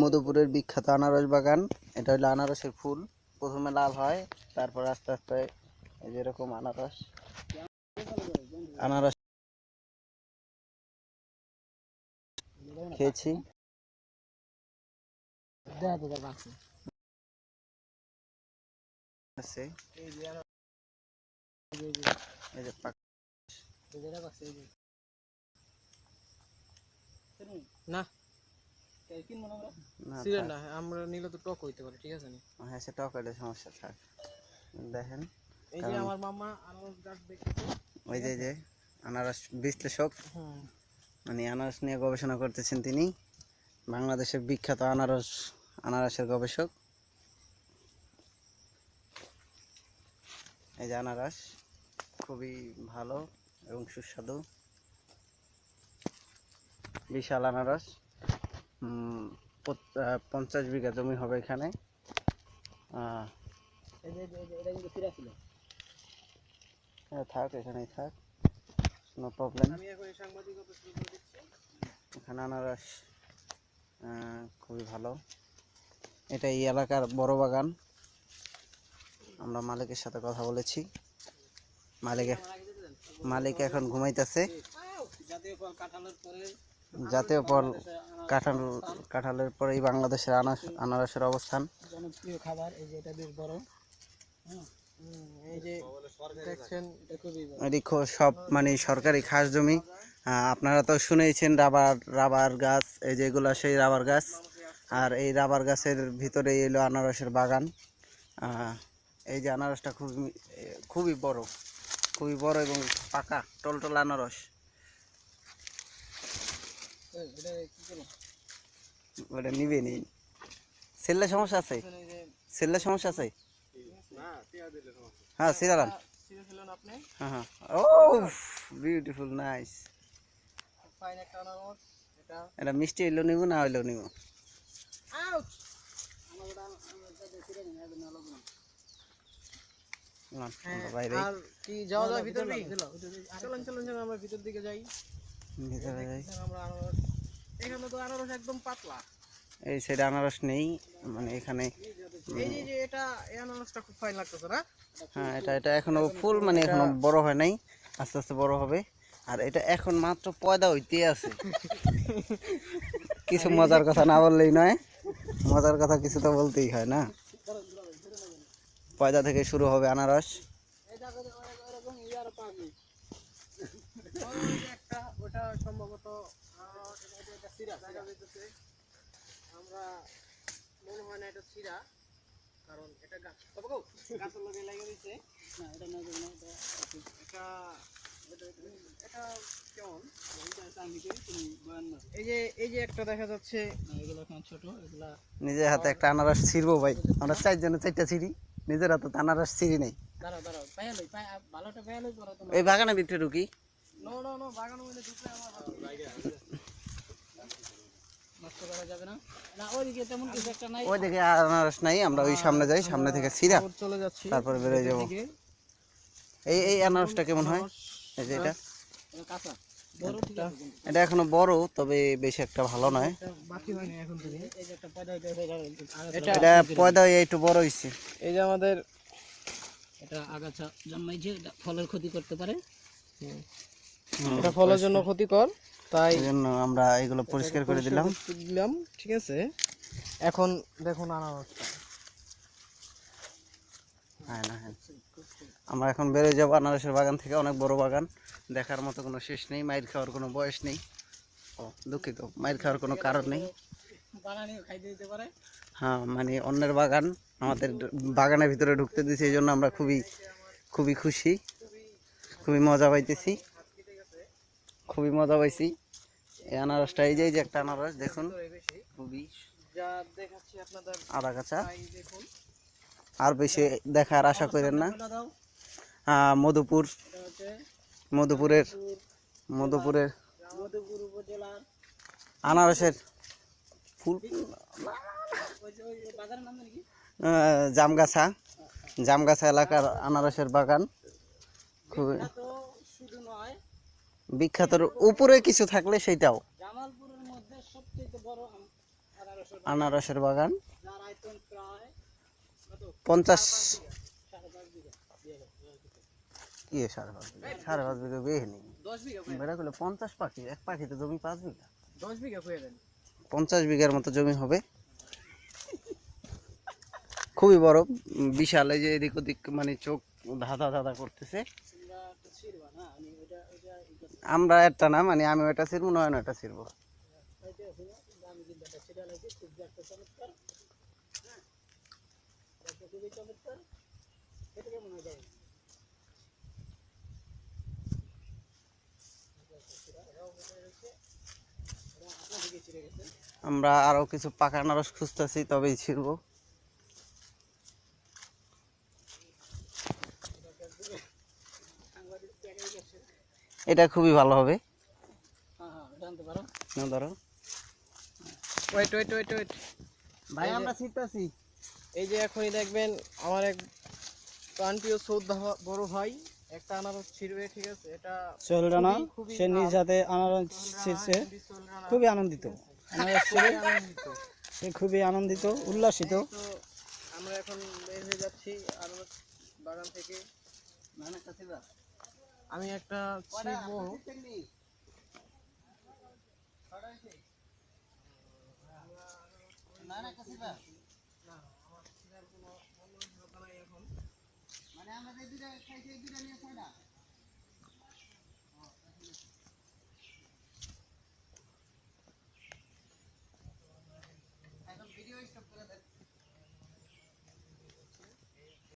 মধুপুরের বিখ্যাত আনারস বাগান। এটা হলো আনারসের ফুল। প্রথমে লাল হয়, তারপর আস্তে আস্তে এই যে এরকম আনারস। আনারস খেয়েছি। না। না না আমরা নিলে তো টক হইতে পারে ঠিক আছে নি? হ্যাঁ সমস্যা থাক। দেখেন এই যে আমার মামা আনারস গাছ দেখতেছে ওই যে যে আনারস বিশ্লেষক। মানে আনারস নিয়ে গবেষণা করতেছেন তিনি। বাংলাদেশের বিখ্যাত আনারস আনারসের গবেষক। এই যে আনারস খুবই ভালো এবং সুস্বাদু। বিশাল আনারস। পঞ্চাশ বিঘা জমি হবে এখানে। আহ, হ্যাঁ, থাক এখানেই থাক। নো প্রবলেম আমি এখন আনারস আহ, খুবই ভালো। এটা এই এলাকার বড় বাগান। আমরা মালিকের সাথে কথা বলেছি। মালিক মালিক এখন ঘুমাইতেছে। জাতীয় ফল কাঁঠালের পরে কাঁঠাল কাঁঠালের পরেই বাংলাদেশের আনারস আনারসের অবস্থান। জনপ্রিয় খাবার এই যে এটা বেশ বড় এই যে দেখছেন এটা সব মানে সরকারি খাস জমি। আপনারা তো শুনেইছেন রাবার রাবার গাছ এই যেগুলো সেই রাবার গাছ। আর এই রাবার গাছের ভিতরে এলো আনারসের বাগান। এই যে আনারসটা খুবই খুবই বড়। খুবই বড় এবং পাকা টলটল আনারস। এই? ওটা নিবে নিন সেল্লে সমস্যা আছে? সেল্লে সমস্যা আছে? হ্যাঁ সিরালান হ্যাঁ হ্যাঁ। ও বিউটিফুল নাইস এটা মিষ্টি হইলেও নিব না হইলেও নিব। আমরা আর কি যাওয়া যায় ভিতর দিকে? চলুন চলুন চলুন আমরা ভিতর দিকে যাই। ভিতরে যাই। আমরা এখানে তো আনারস একদম পাতলা এই সাইডে আনারস নেই মানে এখানে এই যে- যে এটা এই আনারসটা খুব ফাইন লাগতেছে না হ্যাঁ এটা এটা এখনও ফুল মানে এখনও বড় হয় নাই আস্তে আস্তে বড় হবে আর এটা এখন মাত্র পয়দা হইতে আছে কিছু মজার কথা না বললেই নয় মজার কথা কিছু তো বলতেই হয় না পয়দা থেকে শুরু হবে আনারস এই দেখো যে ওই- ওইরকম ইয়ার পাগলি ওই যে একটা ওটা সম্ভবত আহ, এটা- এটা- এটা সিরা। সিরা হইতেছে। আমরা মনে হয় না এটা সিরা কারণ এটা গাছ। গাছের লগে লাগে রয়েছে না এটা না এটা এটা এটা এটা কেমন? এই যে এই যে একটা দেখা যাচ্ছে। এগুলো এখন ছোট এগুলা নিজের হাতে একটা আনারস ছিড়বো ভাই। আমরা চারজনে চারটা ছিঁড়ি নিজের হাতে তো আনারস ছিঁড়ি নেই। এই বাগানের ভিতরে ঢুকি। নো নো নো বাগান মধ্যে ঢুকলে আমার নষ্ট করা যাবে না না ওইদিকে তেমন কিছু একটা নাই। ওই দিকে আনারস নাই আমরা ওই সামনে যাই সামনে থেকে ছিঁড়া। চলে যাচ্ছি তারপরে বেরোয় যাব। এই এই আনারসটা কেমন হয়? এই যে এটা। এটা কাঁচা। বড় ঠিক আছে কিন্তু। এটা এখনও বড় তবে বেশি একটা ভালো নয়। এটা বাকি হয়নি এখন থেকে। এই যে একটা পয়দা একটু বড় হয়েছে এই যে আমাদের এটা আগাছা জন্মাইছে এটা ফলের ক্ষতি করতে পারে। এটা ফলের জন্য ক্ষতিকর। তাই জন্য আমরা এগুলো পরিষ্কার করে দিলাম। দিলাম ঠিক আছে? এখন দেখুন আনারসটা হ্যাঁ না হ্যাঁ। আমরা এখন বেরোয় যাব আনারসের বাগান থেকে অনেক বড় বাগান। দেখার মতো কোনো শেষ নেই মাইর খাওয়ার কোনো বয়স নেই। ও দুঃখিত মাইর খাওয়ার কোনো কারণ নেই। হ্যাঁ মানে অন্যের বাগান আমাদের বাগানের ভিতরে ঢুকতে দিয়েছে এই জন্য আমরা খুবই খুবই খুশি খুবই মজা পাইতেছি। খুবই মজা পাইছি। এই আনারসটা, এই যে এই যে একটা আনারস, দেখুন। খুবই আদা আর বেশি দেখার আশা করেন না। মধুপুর, মধুপুরের মধুপুরের আনারসের ফুল। জামগাছা জামগাছা এলাকার আনারসের বাগান। খুবই বিখ্যাত উপরে কিছু থাকলে সেটাও আনারসের বাগান। পঞ্চাশ। সাড়ে কি সাড়ে পাঁচ বিঘা? সাড়ে পাঁচ বিঘা নেই বেড়া করলে পঞ্চাশ পাখি এক পাখিতে জমি পাঁচ বিঘা। দশ বিঘা পঞ্চাশ বিঘার মতো জমি হবে। খুবই বড়। বিশাল এই যে এদিক ওদিক মানে চোখ ধাঁধা ধাঁধা করতেছে। আমরা একটা না মানে আমি ওটা ছিড়বো, নয়ন ওটা ছিড়বো। আমরা আরও কিছু পাকা নারস খুঁজতেছি, তবেই ছিড়বো। এটা খুবই ভালো হবে। হ্যাঁ হ্যাঁ ধরো। ওয়েট ওয়েট ওয়েট ওয়েট ভাই এই যে- আমরা এই যে এখনই দেখবেন আমার এক প্রাণপ্রিয় শ্রদ্ধা বড় ভাই একটা আনারস ছিড়বে ঠিক আছে? এটা সে নিজ। হাতে আনারস ছিঁড়ছে। খুবই আনন্দিত। আনারস ছিঁড়ে সে খুবই আনন্দিত উল্লাসিত। আমরা এখন বের হয়ে যাচ্ছি আনারস বাগান থেকে। আমি একটা ছিড়বো। মানে আমরা যে দুটা খাইছি এই দুইটা